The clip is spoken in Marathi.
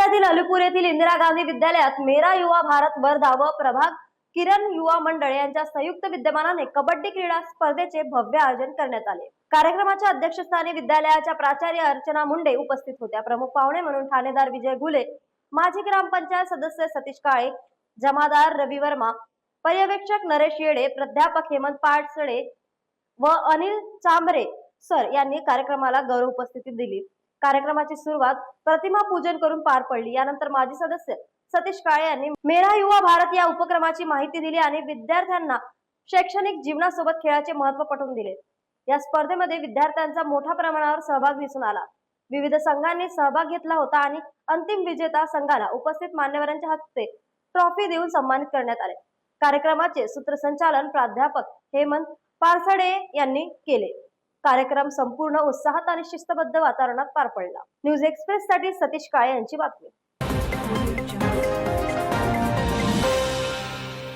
जिल्ह्यातील अलीपूर येथील इंदिरा गांधी विद्यालयात मेरा युवा भारत वर्धा व प्रभाग किरण युवा मंडळ यांच्या संयुक्त विद्यमानाने कबड्डी क्रीडा स्पर्धेचे भव्य आयोजन करण्यात आले. कार्यक्रमाच्या अध्यक्षस्थानी विद्यालयाच्या प्राचार्य अर्चना मुंडे उपस्थित होत्या. प्रमुख पाहुणे म्हणून ठाणेदार विजय गुले माजी ग्रामपंचायत सदस्य सतीश काळे जमादार रवी वर्मा पर्यवेक्षक नरेश येडे प्राध्यापक हेमंत पाटसडे व अनिल चांबरे सर यांनी कार्यक्रमाला गौरव उपस्थिती दिली. कार्यक्रमाची सुरुवात प्रतिमा पूजन करून पार पडली. यानंतर माजी सदस्य सतीश काळे यांनी मेरा युवा भारत या उपक्रमाची माहिती दिली आणि विद्यार्थ्यांना शैक्षणिक जीवनासोबत खेळाचे महत्त्व पटवून दिले. या स्पर्धेमध्ये विद्यार्थ्यांचा मोठ्या प्रमाणावर सहभाग दिसून आला. विविध संघांनी सहभाग घेतला होता आणि अंतिम विजेता संघाला उपस्थित मान्यवरांच्या हस्ते ट्रॉफी देऊन सन्मानित करण्यात आले. कार्यक्रमाचे सूत्रसंचालन प्राध्यापक हेमंत पारसडे यांनी केले. कार्यक्रम संपूर्ण उत्साहात आणि शिस्तबद्ध वातावरणात पार पडला. न्यूज एक्सप्रेस साठी सतीश काळे यांची बातमी.